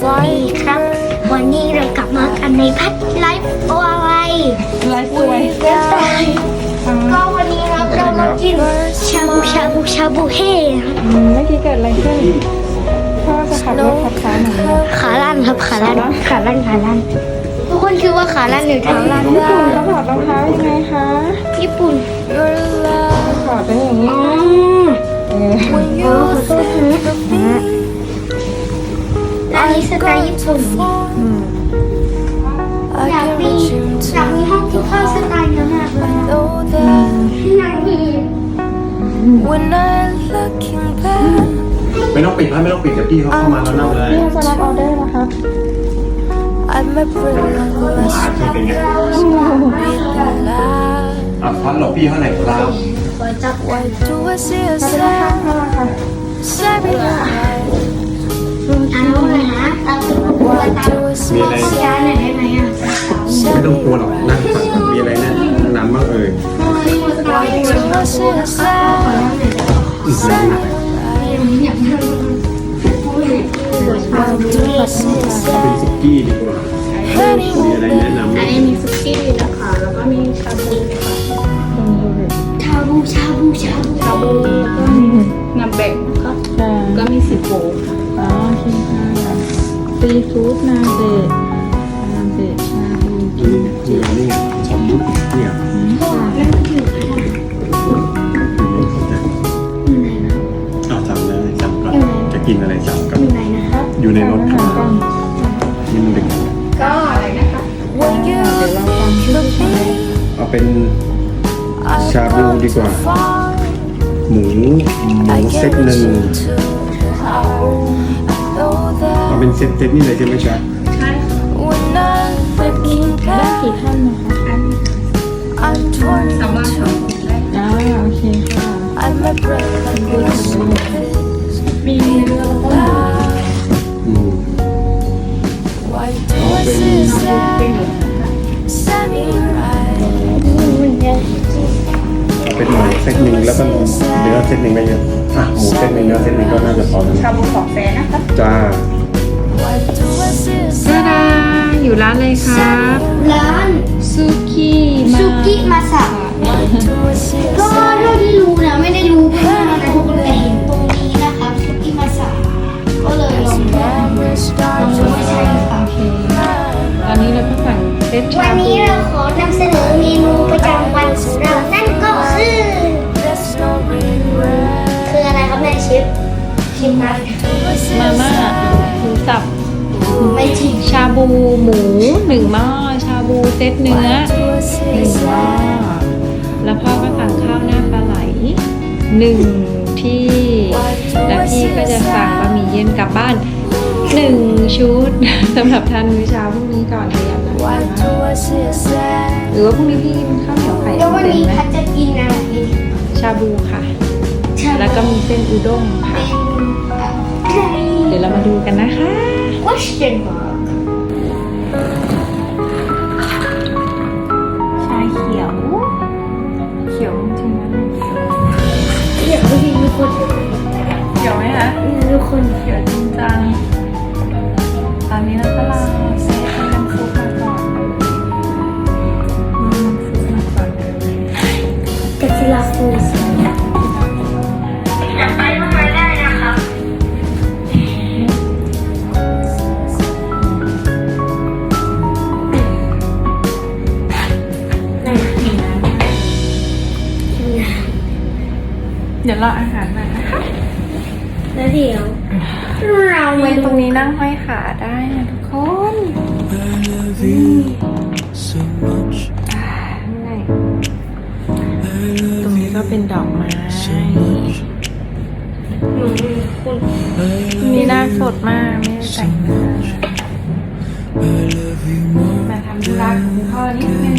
ดีครับ วันนี้เรากลับมากันในพัดไลฟ์โออะไรไลฟ์สวยเว็บไซต์ก็วันนี้ครับเรามากินชาบูชาบูชาบูเฮ่อืมเมื่อกี้เกิดอะไรขึ้นพ่อจะขับรถขับช้าหน่อยนะขาลั่นครับขาลั่นขาลั่นขาลั่นทุกคนคิดว่าขาลั่นหรือเท้าลั่นญี่ปุ่นเขาถอดรองเท้ายังไงคะญี่ปุ่นถอดเป็นอย่างนี้อ๋อเออข อโทษนะอันนี้สไตล์ญี่ปุ่นอืมอยากมีอยากมีห้องที่เข้าสไตล์นี้มากเลยนะอยากมี When I'm looking back, ไม่ต้องปิดนะไม่ต้องปิดเดี๋ยวพี่เขาเข้ามาแล้วนั่งเลยนี่เราจะรับออเดอร์นะคะ I might bring a อาชีพเป็นไง loud. อะพัดหลบพี่เขาไหนอยครับขอจับ Why do I see a เราจะได้ข้าง sad, เท่าไห อันนู้นเลยนะตาถึงกลัวตามมีอะไรยาหน่อยได้ไหมอะไม่ต้องกลัวหรอกนั่งฟังก่อนมีอะไรแนะนำบ้างเอ่ย Why do I see a sad อีกแล้วนะ Why do I see a เป็นสุกี้ดีกว่ามีอะไรแนะนำไหมอันนี้มีซุกี้นะคะแล้วก็มีชาบูค่ะชาบูชาบูชาบูชาบูแล้วก็มีน้ำแบ่งนะคะค่ะก็มีสิบโบค่ะ อ๋อโอเคค่ะซีฟู้ดนาเบะนาเบะชาบูนี่ไงนี่ไงนี่ไงชมบุกเนี่ยแล้วมันอยู่ที่ไหนเอาสั่งเลยสั่งก่อนจะกินอะไรสั่งก่อนอยู่ไหนนะครับอยู่ในรถอาคหารัรก่อบนนี่มันดึกก็อะไรนะคะ when you เดี๋ยวเราฟังชื่อที่ไหนเอาเป็น I ชาบูดีกว่า fall. หมูหมู I เซต get หนึ่ง you too high. I know เอา that เป็นเซตเซตนี่เลยใช่ไหมจ๊ะ when I'm looking ได้กี่ back, ท่านนะคะ I'm torn สามารถชมได้อ่าโอเคค่ะ I might break like this. มีเรือแล้วก็อืม Why do I see sad, sad me right? เอาเป็นหมูเซตหนึ่งแล้วก็เนื้อเซตหนึ่งได้เย อะอะหมูเซตหนึ่งเนื้อเซตหนึ่งก็น่าจะพอแล้วชาบูสองแสนนะคะจ้า Why do I see ดา sad, ดาอยู่ร้านเลยครับร้านซุกี้มาซุกิมาสะ do I see ก็เท่าที่รู้นะไม่ได้รู้เพื่อนอะไรพวกแต่เห็นตรงนี้นะครับซุกิมาสะก็เลยลองดู every star ไม่ใช่หรือเปล่าโอเคตอนนี้เราก็สั่งเซตวัชานบูนี้เราข มครับมาม่าหมูสับ ไม่จริงชาบูหมูหนึ่งหม้อชาบูเซตเนื้อ Do I หนึ่ see งหม้อ sad? แล้วพ่อก็สั่งข้าวหน้าปลาไหลหนึ่งที่แล้วพี่ก็จะสั่งบะหมี่เย็นกลับบ้านหนึ่งชุดสำหรับทานมื้อเช้าพรุ่งนี้ก่อนเรียนนะ Why คะ do I see sad? หรือว่าพรุ่งนี้พี่กินข้าวเหนียวไข่แล้ววันเป็นนี้ไหมพัดจะกินอะไรชาบูค่ะชา แล้วก็มีเส้นอุด้งค่ะเป็นอะไรเดี๋ยวเรามาดูกันนะคะ question mark ชาเขียว เขียวจริงๆนะเดี๋ยวพี่ทุกคนเขียวไหมคะทุกคนเขียวจริงจังตอนนี้เราก็รอ แต่งหน้ามาทำธุระของคุณพ่อนิดนึง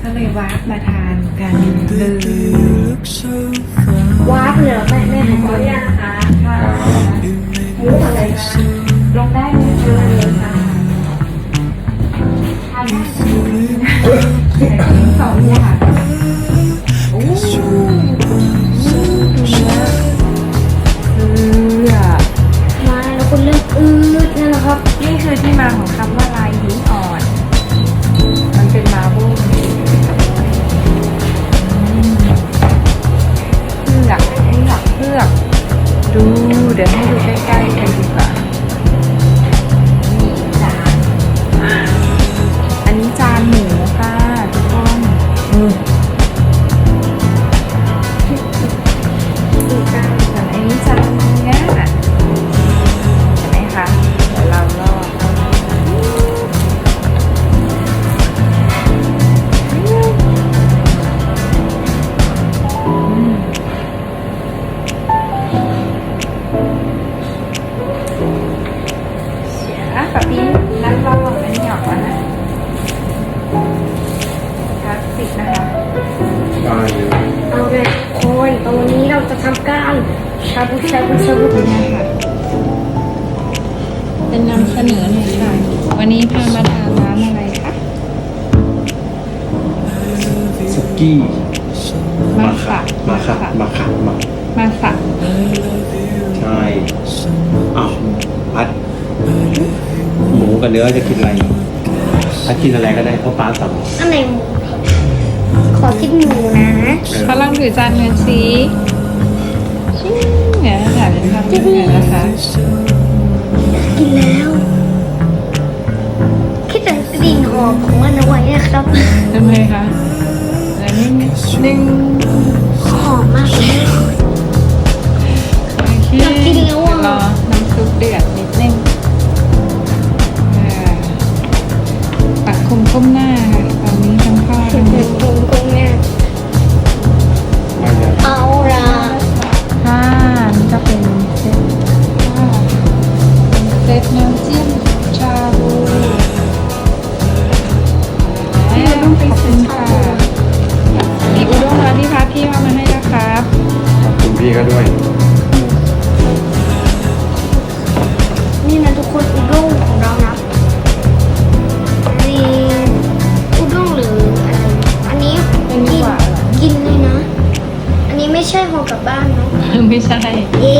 ก็เลยวาร์ปมาทานกันเลยวาร์ปเหรอแม่แม่ขออนุญาตนะคะค่ะรู้อะไรนะลงได้เลยค่ะเลยค่ะทานได้สองอย่าง ดู เดี๋ยวให้ดูใกล้ๆกันดีกว่า เลยเอาเลยคนตรงนี้เราจะทำการชาบูชาบูชาบูนี่ค่ะเป็นนำเสนอหน่อยค่ะ วันนี้พามาทานร้านอะไรคะสุกี้มาฝะมาค่ะมาค่ะมามาฝะใช่อ้าวพัดหมูกับเนื้อจะกินอะไรพัดกินอะไรก็ได้เพราะป้าสั่งอันไหนหมู ขอคิดหมูนะเขาลองถือจานเงินสีชิ้นเนี่ยถามเป็นทำยังไงนะคะกินแล้ว คิดถึงกลิ่นหอมของมันเอาไว้นะครับทำไมคะแล้วนี่หนึ่งหอมมากเลยโอเคอยากกินแล้วอะรอน้ำซุปเดือดนิดนึงอ่าปักคุมก้มหน้า น้ำจิ้มชาบูแล้วขอบคุณค่ะมีอุด้งร้านที่พักพี่เอามาให้นะครับขอบคุณพี่ก็ด้วย นี่นะทุกคนอุด้งของเรานะนี่อุด้งหรืออะไรอันนี้เป็นกินหวานกินเลยนะ อันนี้ไม่ใช่ห่อกลับบ้านเนาะ ไม่ใช่ เย้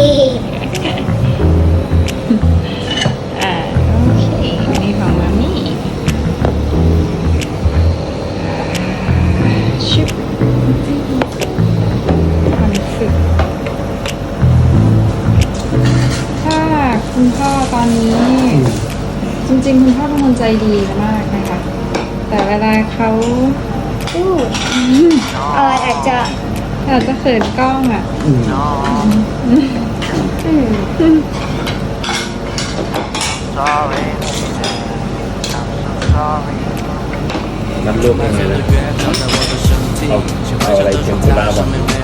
อนนี้ จริงๆ คุณพ่อเป็นคนใจดีมากนะคะ แต่เวลาเขาอู้เอออาจจะอาจจะเขินกล้องอะน้ำลูกยังไงนะเอาเอาอะไรเทียมโซดาบ้าง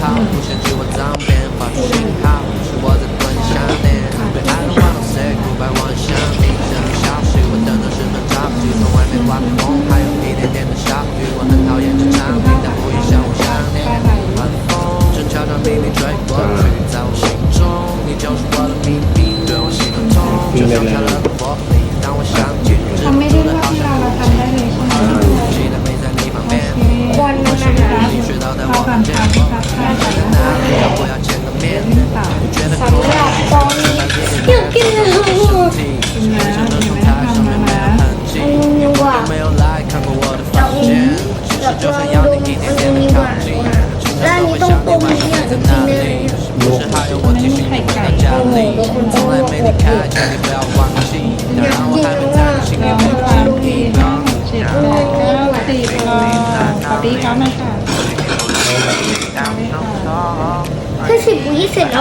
好，不嫌弃我脏辫，发出信号，是我在对你想念。对爱的话，Don't say goodbye，我很想你，这种消息我等的十分着急。窗外面刮风，还有一点点的小雨，我很讨厌这场雨，但不影响我想念。晚风正悄悄咪咪吹过去，在我心中，你就是我的秘密，对我心痛痛，就像漂亮的玻璃， ความควางความความความความความความความความความคว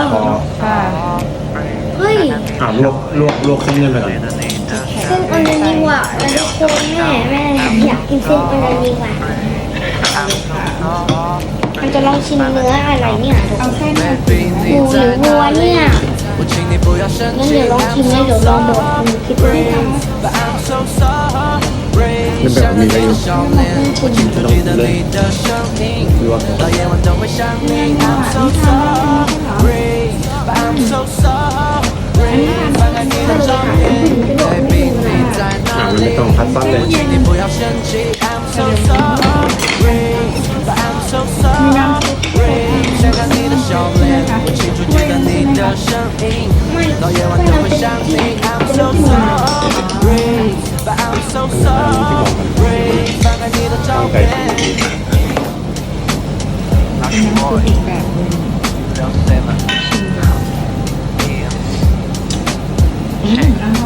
พอค่เฮ้ยอ่าลวกลวกลวกเส้นเลื่อนไปก่อนเส้นอันนี้ว่ะอันนี้โคแม่แม่อยากกินเส้นอันนี้ว่ะมันจะลองชิมเนื้ออะไรเนี่ยเอาเส้นหมูหรือวัวเนี่ยงั้นเดี๋ยวลองชิมแห้เดี๋ยวลองบอกคิดว่า 我想在你的笑脸我清楚记得你的声音到夜晚都会想你 im so sorry im so sorry 翻开你的照片 baby 你我猜不会 mình đây. 想看你的笑脸，我清楚记得你的声音，到夜晚都会想你。I'm so sorry, but I'm so sorry。翻开你的照片。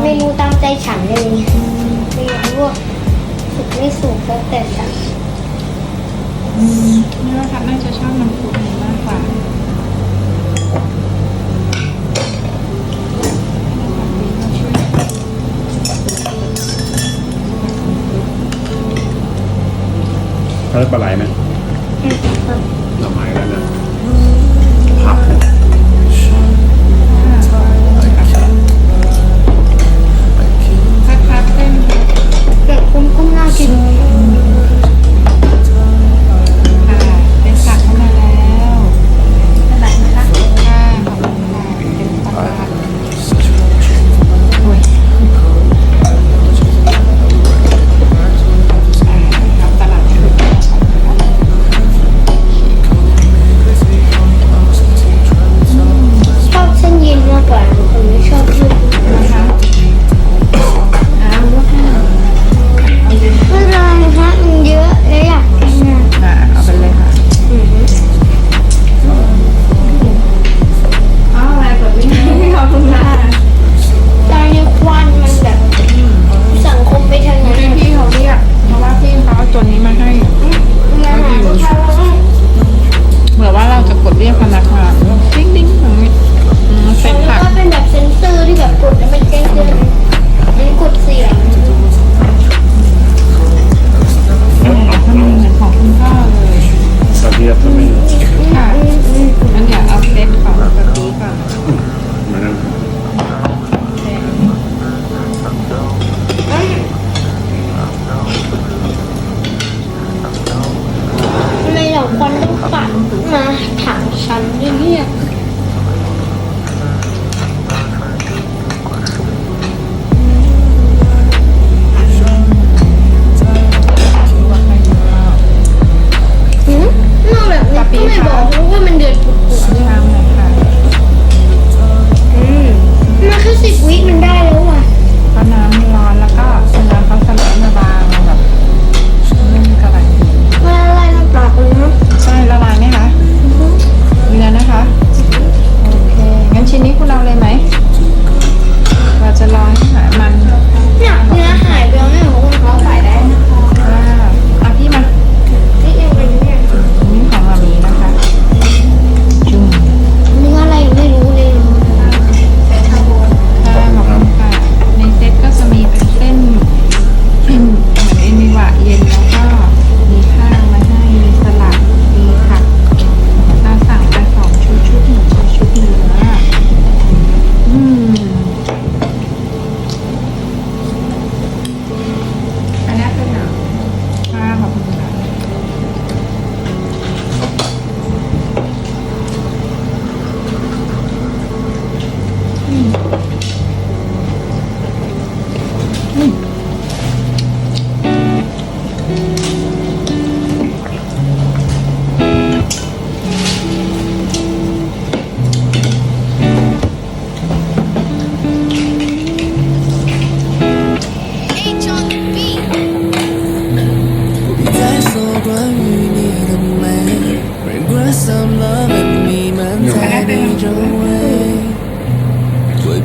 เมนูตามใจฉันเลยไม่รู้ว่าสุกไม่สุกแล้วแต่ฉัน นี่ว่าค่ะน่าจะชอบน้ำขุ่นมากกว่าถ้าได้ปลาไหลไหม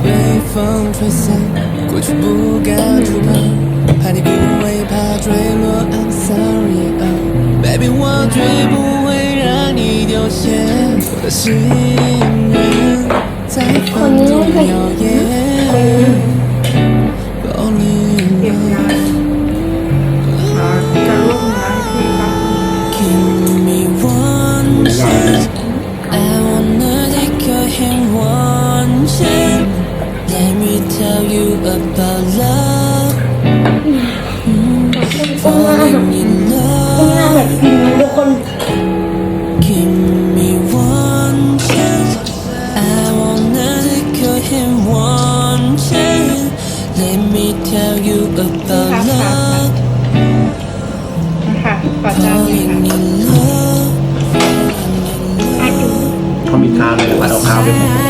被风吹散过去不敢触碰怕你不会怕坠落 im sorry im baby 我绝不会让你丢下我的心在放纵摇曳 ดออกข้าวไปหมด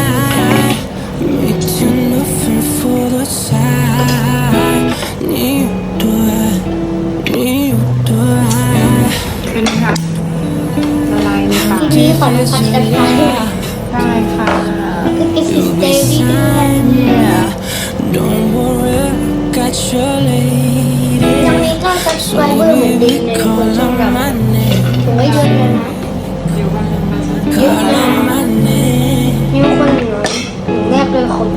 เป็นค่ะละลายในปากมีขอดูสักกันได้คะได้ค่ะ Look at this baby Yeah Don't worry งนี้ก็ subscriber เหมือนเดิมเลยคุณผู้ชม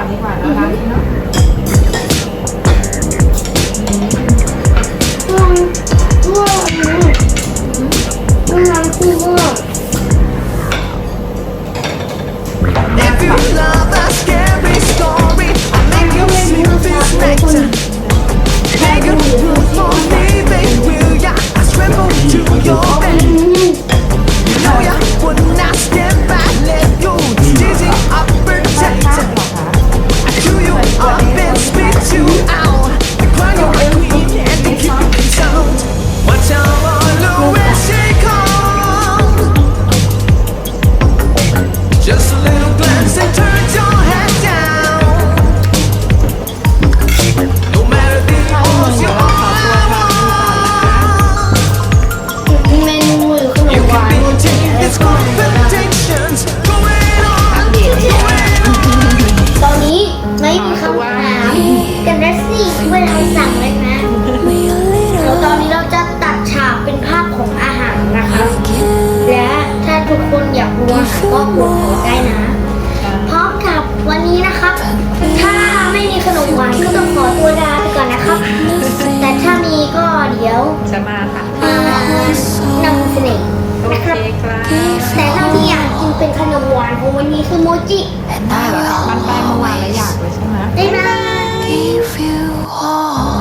อนดีกว่านะคะ จะมาค่ะมานำเสนอโอนะเคครับครับแต่ถ้าที่อยากกินเป็นขนมหวานของวันนี้คือโมจิได้แล้วมันไปเมื่อวานแล้วอยากเลยใช่ไหมได้ไหม Give you all